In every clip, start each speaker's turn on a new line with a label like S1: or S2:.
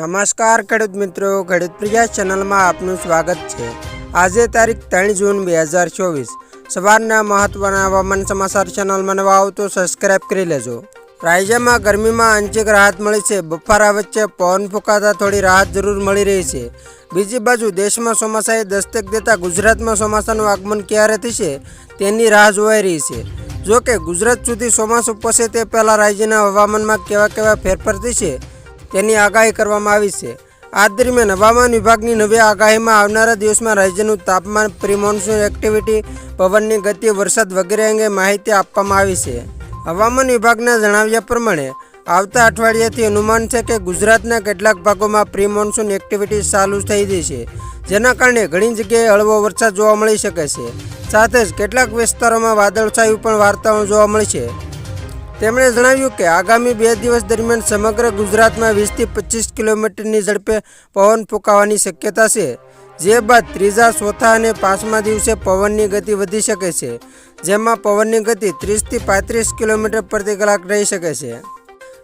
S1: નમસ્કાર, ખેડૂત મિત્રો. ખેડૂત પ્રિયા ચેનલમાં આપનું સ્વાગત છે. આજે તારીખ ત્રણ જૂન બે હજાર ચોવીસ. સવારના મહત્વના હવામાન સમાચાર ચેનલમાં નવા આવો તો સબસ્ક્રાઇબ કરી લેજો. રાજ્યમાં ગરમીમાં આંશિક રાહત મળી છે. બફારા વચ્ચે પવન ફૂંકાતા થોડી રાહત જરૂર મળી રહી છે. બીજી બાજુ દેશમાં ચોમાસાએ દસ્તક દેતા ગુજરાતમાં ચોમાસાનું આગમન ક્યારે થશે તેની રાહ જોવાઈ રહી છે. જો કે ગુજરાત સુધી ચોમાસું પહોંચે તે પહેલાં રાજ્યના હવામાનમાં કેવા કેવા ફેરફાર થશે તેની આગાહી કરવામાં આવી છે. આ દરમિયાન હવામાન વિભાગની નવી આગાહીમાં આવનારા દિવસમાં રાજ્યનું તાપમાન, પ્રિમોન્સૂન એક્ટિવિટી, પવનની ગતિ, વરસાદ વગેરે અંગે માહિતી આપવામાં આવી છે. હવામાન વિભાગના જણાવ્યા પ્રમાણે, આવતા અઠવાડિયાથી અનુમાન છે કે ગુજરાતના કેટલાક ભાગોમાં પ્રિમોન્સુન એક્ટિવિટી ચાલુ થઈ ગઈ છે, જેના કારણે ઘણી જગ્યાએ હળવો વરસાદ જોવા મળી શકે છે. સાથે જ કેટલાક વિસ્તારોમાં વાદળછાયું પણ વાર્તાઓ જોવા મળશે તેમણે જણાવ્યું કે આગામી બે દિવસ દરમિયાન સમગ્ર ગુજરાતમાં વીસથી પચીસ કિલોમીટરની ઝડપે પવન ફૂંકાવાની શક્યતા છે, જે બાદ ત્રીજા, ચોથા અને પાંચમા દિવસે પવનની ગતિ વધી શકે છે, જેમાં પવનની ગતિ ત્રીસથી પાંત્રીસ કિલોમીટર પ્રતિ કલાક રહી શકે છે.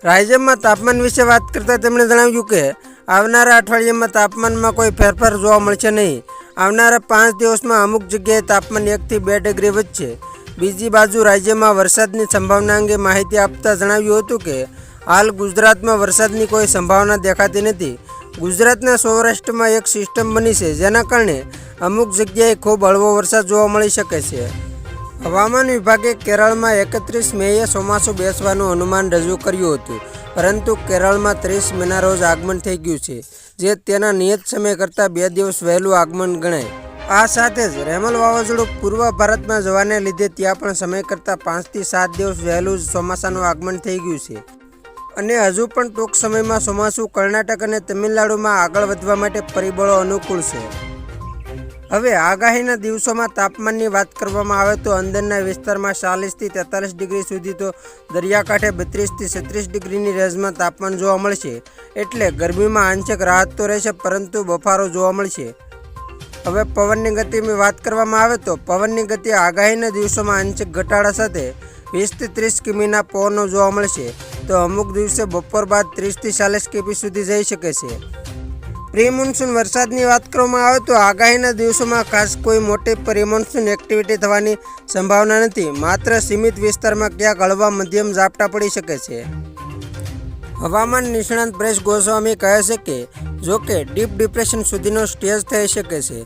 S1: રાજ્યમાં તાપમાન વિશે વાત કરતાં તેમણે જણાવ્યું કે, આવનારા અઠવાડિયામાં તાપમાનમાં કોઈ ફેરફાર જોવા મળશે નહીં. આવનારા પાંચ દિવસમાં અમુક જગ્યાએ તાપમાન એકથી બે ડિગ્રી વધશે. બીજી બાજુ રાજ્યમાં વરસાદની સંભાવના અંગે માહિતી આપતા જણાવ્યું હતું કે, હાલ ગુજરાતમાં વરસાદની કોઈ સંભાવના દેખાતી નથી. ગુજરાતના સૌરાષ્ટ્રમાં એક સિસ્ટમ બની છે, જેના કારણે અમુક જગ્યાએ ખૂબ હળવો વરસાદ જોવા મળી શકે છે. હવામાન વિભાગે કેરળમાં એકત્રીસ મેએ ચોમાસું બેસવાનું અનુમાન રજૂ કર્યું હતું, પરંતુ કેરળમાં ત્રીસ મેના રોજ આગમન થઈ ગયું છે, જે તેના નિયત સમય કરતાં બે દિવસ વહેલું આગમન ગણાય. આ સાથે જ રેમલ વાવાઝોડું પૂર્વ ભારતમાં જવાને લીધે ત્યાં પણ સમય કરતાં પાંચથી સાત દિવસ વહેલું જ ચોમાસાનું આગમન થઈ ગયું છે. અને હજુ પણ ટૂંક સમયમાં ચોમાસું કર્ણાટક અને તમિલનાડુમાં આગળ વધવા માટે પરિબળો અનુકૂળ છે. હવે આગાહીના દિવસોમાં તાપમાનની વાત કરવામાં આવે તો અંદરના વિસ્તારમાં ચાલીસથી તેતાલીસ ડિગ્રી સુધી તો દરિયાકાંઠે બત્રીસથી છત્રીસ ડિગ્રીની રેન્જમાં તાપમાન જોવા મળશે. એટલે ગરમીમાં આંશિક રાહત તો રહેશે, પરંતુ બફારો જોવા મળશે. હવે પવનની ગતિની વાત કરવામાં આવે તો પવનની ગતિ આગાહીના દિવસોમાં આંશિક ઘટાડા સાથે વીસથી ત્રીસ કિમીના પવનો જોવા મળશે. તો અમુક દિવસે બપોર બાદ ત્રીસથી ચાલીસ કિમી સુધી જઈ શકે છે. પ્રી મોન્સૂન વરસાદની વાત કરવામાં આવે તો આગાહીના દિવસોમાં ખાસ કોઈ મોટી પ્રી મોન્સૂન એક્ટિવિટી થવાની સંભાવના નથી. માત્ર સીમિત વિસ્તારમાં ક્યાંક હળવા મધ્યમ ઝાપટા પડી શકે છે. હવામાન નિષ્ણાંત બ્રેશ ગોસ્વામી કહે છે કે જો કે ડીપ ડિપ્રેશન સુધીનો સ્ટેજ થઈ શકે છે.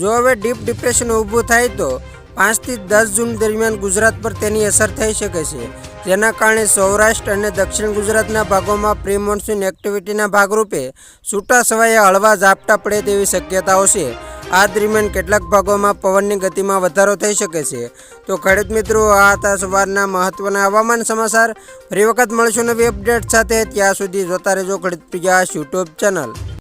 S1: જો હવે ડીપ ડિપ્રેશન ઊભું થાય તો પાંચથી દસ જૂન દરમિયાન ગુજરાત પર તેની અસર થઈ શકે છે. જેના કારણે સૌરાષ્ટ્ર અને દક્ષિણ ગુજરાતના ભાગોમાં પ્રી મોન્સૂન એક્ટિવિટીના ભાગરૂપે છૂટા છવાયા હળવા ઝાપટા પડે તેવી શક્યતાઓ છે. આ દરમિયાન કેટલાક ભાગોમાં પવનની ગતિમાં વધારો થઈ શકે છે. તો ખેડૂત મિત્રો, આ હતા સવારના મહત્વના હવામાન સમાચાર. ફરી વખત મળશું નવી અપડેટ સાથે. ત્યાં સુધી જોતા રહેજો ખેડૂત પ્રિયા યુટ્યુબ ચેનલ.